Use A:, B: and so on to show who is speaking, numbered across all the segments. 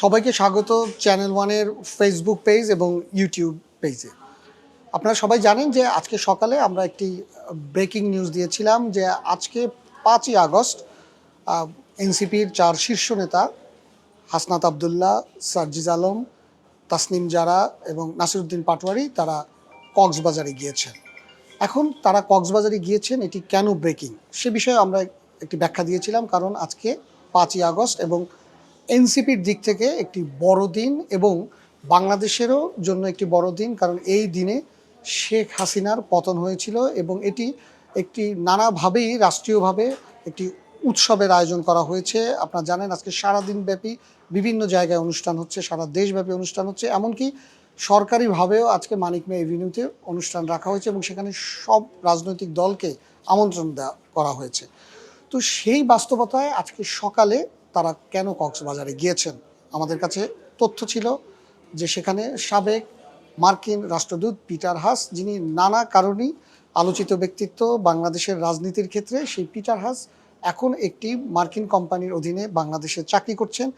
A: সবাইকে স্বাগত চ্যানেল ওয়ানের ফেসবুক পেজ এবং ইউটিউব পেজে আপনারা সবাই জানেন যে আজকে সকালে আমরা একটি ব্রেকিং নিউজ দিয়েছিলাম যে আজকে পাঁচই আগস্ট এনসিপির চার শীর্ষ নেতা হাসনাত আবদুল্লাহ, সার্জিজ আলম, তাসনিম জারা এবং নাসিরুদ্দিন পাটোয়ারি তারা কক্সবাজারে গিয়েছেন। এখন তারা কক্সবাজারে গিয়েছেন, এটি কেন ব্রেকিং সে বিষয়ে আমরা একটি ব্যাখ্যা দিয়েছিলাম, কারণ আজকে পাঁচই আগস্ট এবং এনসিপির দিক থেকে একটি বড় দিন এবং বাংলাদেশেরও জন্য একটি বড় দিন, কারণ এই দিনে শেখ হাসিনার পতন হয়েছিল এবং এটি একটি নানাভাবেই রাষ্ট্রীয়ভাবে একটি উৎসবের আয়োজন করা হয়েছে। আপনারা জানেন আজকে সারাদিন ব্যাপী বিভিন্ন জায়গায় অনুষ্ঠান হচ্ছে, সারা দেশব্যাপী অনুষ্ঠান হচ্ছে, এমনকি সরকারিভাবেও আজকে মানিক মে এভিনিউতে অনুষ্ঠান রাখা হয়েছে এবং সেখানে সব রাজনৈতিক দলকে আমন্ত্রণ দেওয়া করা হয়েছে। তো সেই বাস্তবতায় আজকে সকালে তারা কেন কক্সবাজারে গিয়েছেন? আমাদের কাছে তথ্য ছিল যে সেখানে সাবেক মার্কিন রাষ্ট্রদূত পিটার হাস, যিনি নানা কারণেই আলোচিত ব্যক্তিত্ব বাংলাদেশের রাজনীতির ক্ষেত্রে, সেই পিটার হাস এখন একটি মার্কিন কোম্পানির অধীনে বাংলাদেশে চাকরি করছেন।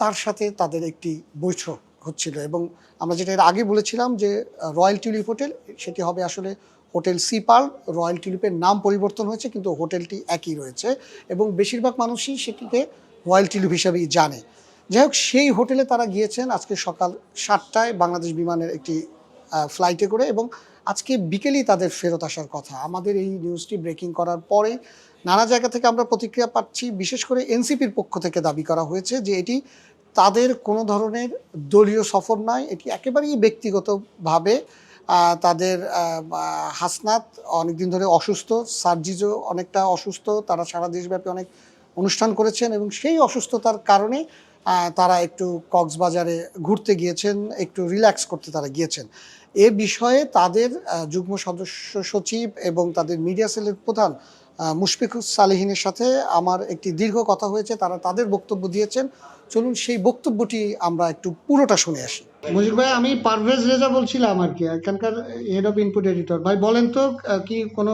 A: তার সাথে তাদের একটি বৈঠক হচ্ছিল এবং আমরা যেটা এর আগে বলেছিলাম যে রয়্যাল টিউলিপ হোটেল, সেটি হবে আসলে হোটেল সিপাল। রয়্যাল টিউলিপের নাম পরিবর্তন হয়েছে, কিন্তু হোটেলটি একই রয়েছে এবং বেশিরভাগ মানুষই সেটিকে রয়্যাল টিউলিপ হিসাবেই জানে। যাই হোক, সেই হোটেলে তারা গিয়েছেন আজকে সকাল সাতটায় বাংলাদেশ বিমানের একটি ফ্লাইটে করে এবং আজকে বিকেলেই তাদের ফেরত আসার কথা। আমাদের এই নিউজটি ব্রেকিং করার পরে নানা জায়গা থেকে আমরা প্রতিক্রিয়া পাচ্ছি। বিশেষ করে এনসিপির পক্ষ থেকে দাবি করা হয়েছে যে এটি তাদের কোনো ধরনের দলীয় সফর নয়, এটি একেবারেই ব্যক্তিগতভাবে তাদের হাসনাত অনেকদিন ধরে অসুস্থ, সার্জিজও অনেকটা অসুস্থ, তারা সারা দেশব্যাপী অনেক অনুষ্ঠান করেছেন এবং সেই অসুস্থতার কারণে তারা একটু কক্সবাজারে ঘুরতে গিয়েছেন একটু রিল্যাক্স করতে তারা গিয়েছেন। এ বিষয়ে তাদের যুগ্ম সদস্য সচিব এবং তাদের মিডিয়া সেলের প্রধান আহ, মুশফিকুর সালেহিনের সাথে আমার একটি দীর্ঘ কথা হয়েছে তারা তাদের বক্তব্য দিয়েছেন। চলুন সেই বক্তব্যটি আমরা একটু পুরোটা শুনে আসি। মুজিব ভাই আমি পারভেজ রেজা বলছিলাম আর কি এখানকার হেড অফ ইনপুট এডিটর ভাই বলেন তো কি কোনো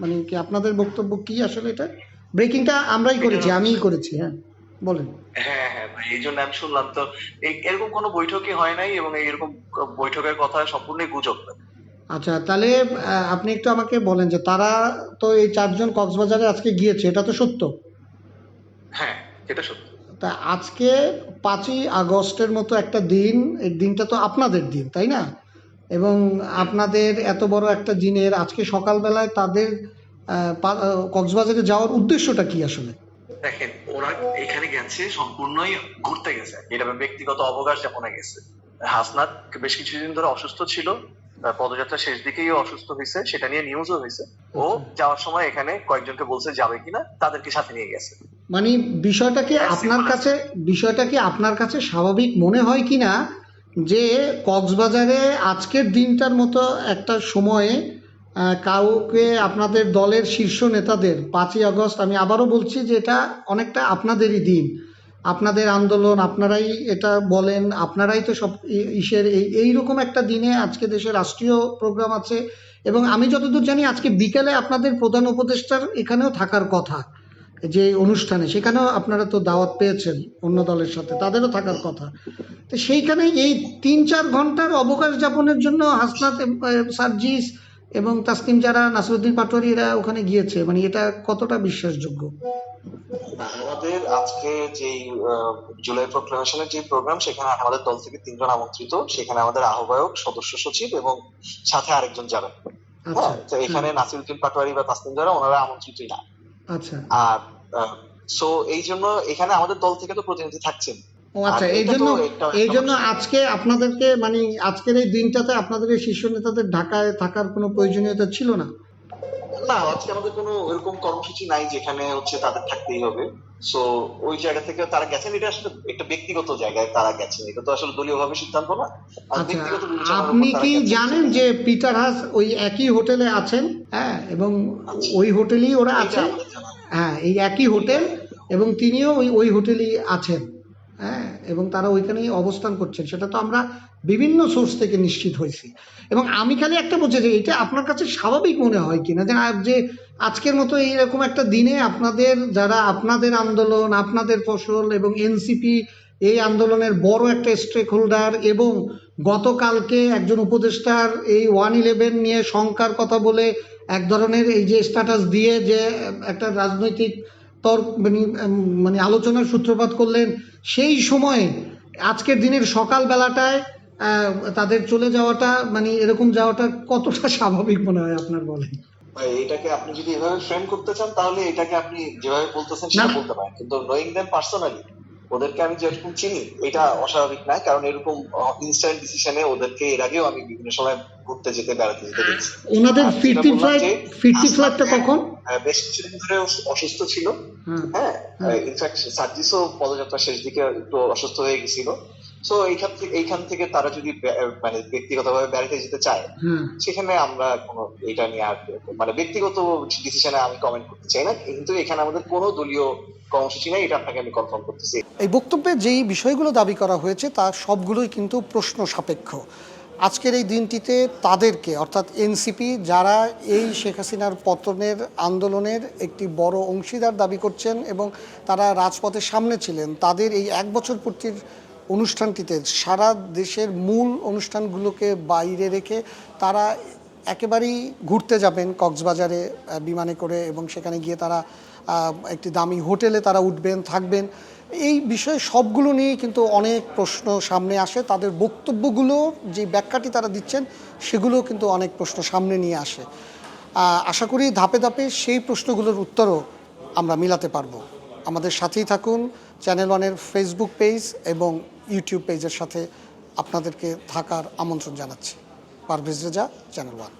A: মানে কি আপনাদের বক্তব্য কি আসলে এটা? ব্রেকিংটা আমরাই করেছি আমিই করেছি। হ্যাঁ বলেন।
B: হ্যাঁ হ্যাঁ ভাই এই জন্য আমি শুনলাম তো এই- এরকম কোনো বৈঠকই হয় নাই এবং এরকম বৈঠকের কথা সম্পূর্ণই গুজব
A: আচ্ছা তাহলে আপনি একটু আমাকে বলেন যে তারা তো এই চারজন কক্সবাজারে আজকে গিয়েছে এটা তো সত্য?
B: হ্যাঁ এটা সত্যি।
A: তা আজকে পাঁচই আগস্টের মতো একটা দিন এই দিনটা তো আপনাদের দিন তাই না? এবং আপনাদের এত বড় একটা দিনের আজকে সকালবেলায় তাদের কক্সবাজারে যাওয়ার উদ্দেশ্যটা কি আসলে?
B: দেখেন ওরা এখানে গেছে সম্পূর্ণই ঘুরতে গেছে। এটা ব্যক্তিগত অবকাশ যাপনে গেছে। হাসনাত বেশ কিছুদিন ধরে অসুস্থ ছিল তার পদযাত্রা শেষ দিকেই অসুস্থ হয়েছে সেটা নিয়ে নিউজও হয়েছে। ও যাওয়ার সময় এখানে কয়েকজনকে বলছে যাবে কিনা? তাদেরকে সাথে নিয়ে গেছে।
A: মানে বিষয়টা কি
B: হ্যাঁ,
A: আপনার কাছে বিষয়টা কি আপনার কাছে স্বাভাবিক মনে হয় কিনা যে কক্সবাজারে আজকের দিনটার মতো একটা সময়ে কাউকে আপনাদের দলের শীর্ষ নেতাদের পাঁচই আগস্ট, আমি আবারও বলছি যে এটা অনেকটা আপনাদেরই দিন। আপনাদের আন্দোলন, আপনারাই এটা বলেন, আপনারাই তো সব ইসের এই, এইরকম একটা দিনে আজকে দেশে রাষ্ট্রীয় প্রোগ্রাম আছে। এবং আমি যতদূর জানি, আজকে বিকেলে আপনাদের প্রধান উপদেষ্টার এখানেও থাকার কথা, যে অনুষ্ঠানে। সেখানেও আপনারা তো দাওয়াত পেয়েছেন অন্য দলের সাথে, তাদেরও থাকার কথা। তো সেইখানে এই তিন চার ঘণ্টার অবকাশ যাপনের জন্য হাসনাত সার্জিস এবং তাসনিম যারা নাসিরুদ্দিন পাটোয়ারি এরা ওখানে গিয়েছে। মানে এটা কতটা বিশ্বাসযোগ্য?
B: আমাদের আজকে যে জুলাই প্রোক্লামেশনের যে প্রোগ্রাম সেখানে আমাদের দল থেকে তিনজন আমন্ত্রিত। সেখানে আমাদের আহ্বায়ক সদস্য সচিব এবং সাথে আরেকজন যাবেন
A: আচ্ছা।
B: হ্যাঁ তো এখানে নাসিরুদ্দিন পাটোয়ারি বা তাসনিম যারা ওনারা আমন্ত্রিতই না।
A: আচ্ছা।
B: আর সো এই জন্য এখানে আমাদের দল থেকে তো প্রতিনিধি থাকছেন।
A: ও আচ্ছা এই জন্য এই জন্য আজকে আপনাদেরকে মানে আজকের এই দিনটাতে আপনাদের এই শীর্ষ নেতাদের ঢাকায় থাকার কোনো প্রয়োজনীয়তা ছিল না?
B: না আজকে আমাদের কোনো এরকম কর্মসূচি নাই যেখানে হচ্ছে তাদের থাকতেই হবে। সো ওই জায়গা থেকে তারা গেছেন এটা আসলে একটা ব্যক্তিগত জায়গায় তারা গেছেন। এটা তো আসলে দলীয় ভাবে সিদ্ধান্ত না।
A: আচ্ছা আপনি কি জানেন যে পিটার হাস ওই একই হোটেলে আছেন? হ্যাঁ এবং ওই হোটেলেই ওরা আছেন হ্যাঁ এই একই হোটেল এবং তিনিও ওই ওই হোটেলেই আছেন। এবং তারা ওইখানেই অবস্থান করছেন। সেটা তো আমরা বিভিন্ন সোর্স থেকে নিশ্চিত হয়েছি। এবং আমি খালি একটা বলছি যে এটা আপনার কাছে স্বাভাবিক মনে হয় কিনা? যে যে আজকের মতো এইরকম একটা দিনে আপনাদের যারা, আপনাদের আন্দোলন, আপনাদের ফসল এবং এনসিপি এই আন্দোলনের বড় একটা স্টেক হোল্ডার এবং গতকালকে একজন উপদেষ্টার এই ওয়ান ইলেভেন নিয়ে শঙ্কার কথা বলে এক ধরনের এই যে স্ট্যাটাস দিয়ে যে একটা রাজনৈতিক তর্ক মানে মানে আলোচনার সূত্রপাত করলেন। সেই সময়ে আজকের দিনের সকালবেলাটায় আহ, তাদের চলে যাওয়াটা মানে এরকম যাওয়াটা কতটা স্বাভাবিক মনে হয় আপনার
B: ভাই এটাকে আপনি যদি এভাবে ফ্রেম করতে চান তাহলে এটাকে আপনি যেভাবে বলতেছেন সেটা বলতে পারেন। কিন্তু নোয়িং দেম পার্সোনালি ওদেরকে আমি যেরকম চিনি এটা অস্বাভাবিক না কারণ এরকম ইনস্ট্যান্ট ডিসিশনে ওদেরকে এর আগেও আমি বিভিন্ন সময় ঘুরতে যেতে বেড়াতে যেতে দেখছি।
A: ওনাদের ফিরতি ফ্লাইট ফিরতি ফ্লাইটটা কখন?
B: বেশ কিছুদিন ধরে অসুস্থ ছিল।
A: হ্যাঁ
B: ইনফ্যাক্ট সার্জিসও পদযাত্রা শেষ দিকে একটু অসুস্থ হয়ে গেছিল। সো এইখান থেকে এইখান থেকে তারা যদি মানে ব্যক্তিগতভাবে বেড়াতে যেতে চায় সেখানে আমরা কোনো এটা নিয়ে আর মানে ব্যক্তিগত ডিসিশনে আমি কমেন্ট করতে চাই না। কিন্তু এখানে আমাদের কোনো দলীয় কর্মসূচি নেই এটা আপনাকে আমি কনফার্ম করতেছি।
A: এই বক্তব্যে যেই বিষয়গুলো দাবি করা হয়েছে তার সবগুলোই কিন্তু প্রশ্ন সাপেক্ষ। আজকের এই দিনটিতে তাদেরকে, অর্থাৎ এনসিপি, যারা এই শেখ হাসিনার পতনের আন্দোলনের একটি বড় অংশীদার দাবি করছেন এবং তারা রাজপথের সামনে ছিলেন, তাদের এই এক বছর পূর্তির অনুষ্ঠানটিতে সারা দেশের মূল অনুষ্ঠানগুলোকে বাইরে রেখে তারা একেবারেই ঘুরতে যাবেন কক্সবাজারে বিমানে করে এবং সেখানে গিয়ে তারা একটি দামি হোটেলে তারা উঠবেন, থাকবেন। এই বিষয়ে সবগুলো নিয়ে কিন্তু অনেক প্রশ্ন সামনে আসে। তাদের বক্তব্যগুলো, যে ব্যাখ্যাটি তারা দিচ্ছেন সেগুলো কিন্তু অনেক প্রশ্ন সামনে নিয়ে আসে। আশা করি ধাপে ধাপে সেই প্রশ্নগুলোর উত্তরও আমরা মিলাতে পারব। আমাদের সাথেই থাকুন চ্যানেল ওয়ানের ফেসবুক পেজ এবং ইউটিউব পেজের সাথে আপনাদেরকে থাকার আমন্ত্রণ জানাচ্ছি। Parvez Reza channel one